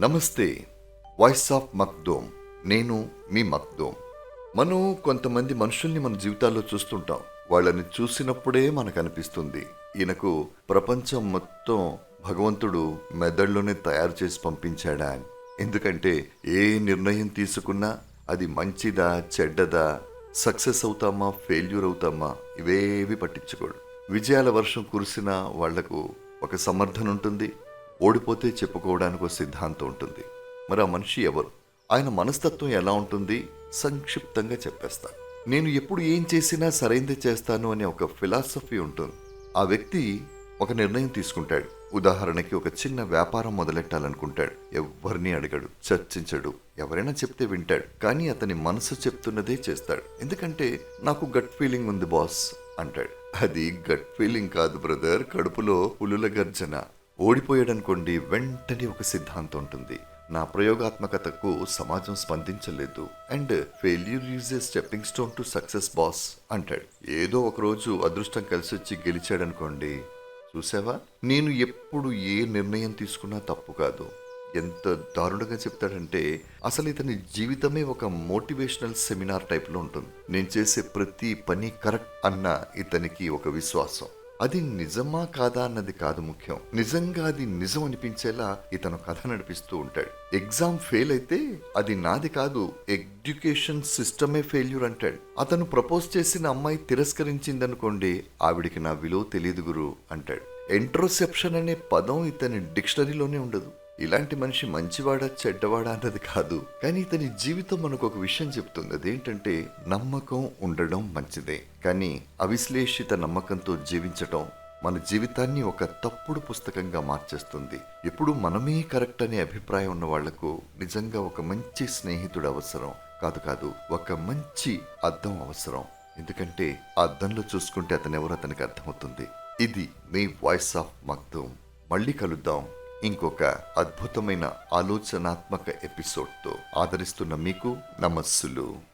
నమస్తే voice of మక్దోమ్. నేను మీ మక్దోమ్. మనం కొంతమంది మనుషుల్ని మన జీవితాల్లో చూస్తుంటాం. వాళ్ళని చూసినప్పుడే మనకు అనిపిస్తుంది ఈయనకు ప్రపంచం మొత్తం భగవంతుడు మెదడులోనే తయారు చేసి పంపించాడా అని. ఎందుకంటే ఏ నిర్ణయం తీసుకున్నా అది మంచిదా చెడ్డదా సక్సెస్ అవుతామా ఫెయిల్యూర్ అవుతామా ఇవేవి పట్టించుకోడు. విజయాల వర్షం కురిసిన వాళ్ళకు ఒక సమర్థన ఉంటుంది ఓడిపోతే చెప్పుకోవడానికి ఒక సిద్ధాంతం ఉంటుంది. మరి ఆ మనిషి ఎవరు? ఆయన మనస్తత్వం ఎలా ఉంటుంది? సంక్షిప్తంగా చెప్పేస్తాను. నేను ఎప్పుడు ఏం చేసినా సరైంది చేస్తాను అనే ఒక ఫిలాసఫీ ఉంటుంది. ఆ వ్యక్తి ఒక నిర్ణయం తీసుకుంటాడు. ఉదాహరణకి ఒక చిన్న వ్యాపారం మొదలెట్టాలనుకుంటాడు. ఎవరిని అడగడు చర్చించడు ఎవరైనా చెప్తే వింటాడు. కానీ అతని మనసు చెప్తున్నదే చేస్తాడు. ఎందుకంటే నాకు గట్ ఫీలింగ్ ఉంది బాస్ అంటాడు. అది గట్ ఫీలింగ్ కాదు బ్రదర్ కడుపులో పులుల గర్జన. ఓడిపోయాడనుకోండి వెంటనే ఒక సిద్ధాంతం ఉంటుంది నా ప్రయోగాత్మకతకు సమాజం స్పందించలేదు. And failure is a stepping stone to success boss అంటాడు. ఏదో ఒక రోజు అదృష్టం కలిసి వచ్చి గెలిచాడనుకోండి చూసావా? నేను ఎప్పుడు ఏ నిర్ణయం తీసుకున్నా తప్పు కాదు. ఎంత దారుణంగా చెప్తాడంటే అసలు ఇతని జీవితమే ఒక మోటివేషనల్ సెమినార్ టైప్లో ఉంటుంది. నేను చేసే ప్రతి పని కరెక్ట్ అన్న ఇతనికి ఒక విశ్వాసం. అది నిజమా కాదా అన్నది కాదు ముఖ్యం. నిజంగా అది నిజం అనిపించేలా ఇతను కథ నడిపిస్తూ ఉంటాడు. ఎగ్జామ్ ఫెయిల్ అయితే అది నాది కాదు ఎడ్యుకేషన్ సిస్టమే ఫెయిల్యూర్ అంటాడు. అతను ప్రపోజ్ చేసిన అమ్మాయి తిరస్కరించిందనుకోండి ఆవిడికి నా విలువ తెలియదు గురు అంటాడు. ఎంట్రోసెప్షన్ అనే పదం ఇతని డిక్షనరీలోనే ఉండదు. ఇలాంటి మనిషి మంచివాడా చెడ్డవాడా అన్నది కాదు. కానీ ఇతని జీవితం మనకు ఒక విషయం చెప్తుంది. అదేంటంటే నమ్మకం ఉండడం మంచిదే. కానీ అవిశ్లేషిత నమ్మకంతో జీవించటం మన జీవితాన్ని ఒక తప్పుడు పుస్తకంగా మార్చేస్తుంది. ఎప్పుడు మనమే కరెక్ట్ అనే అభిప్రాయం ఉన్న వాళ్ళకు నిజంగా ఒక మంచి స్నేహితుడు అవసరం. కాదు కాదు ఒక మంచి అద్దం అవసరం. ఎందుకంటే ఆ అద్దంలో చూసుకుంటే అతను అతనికి అర్థమవుతుంది. ఇది మీ వాయిస్ ఆఫ్ మగ్ధూమ్. మళ్ళీ కలుద్దాం. ఇంకొక అద్భుతమైన ఆలోచనాత్మక ఎపిసోడ్తో ఆదరిస్తున్న మీకు నమస్సులు.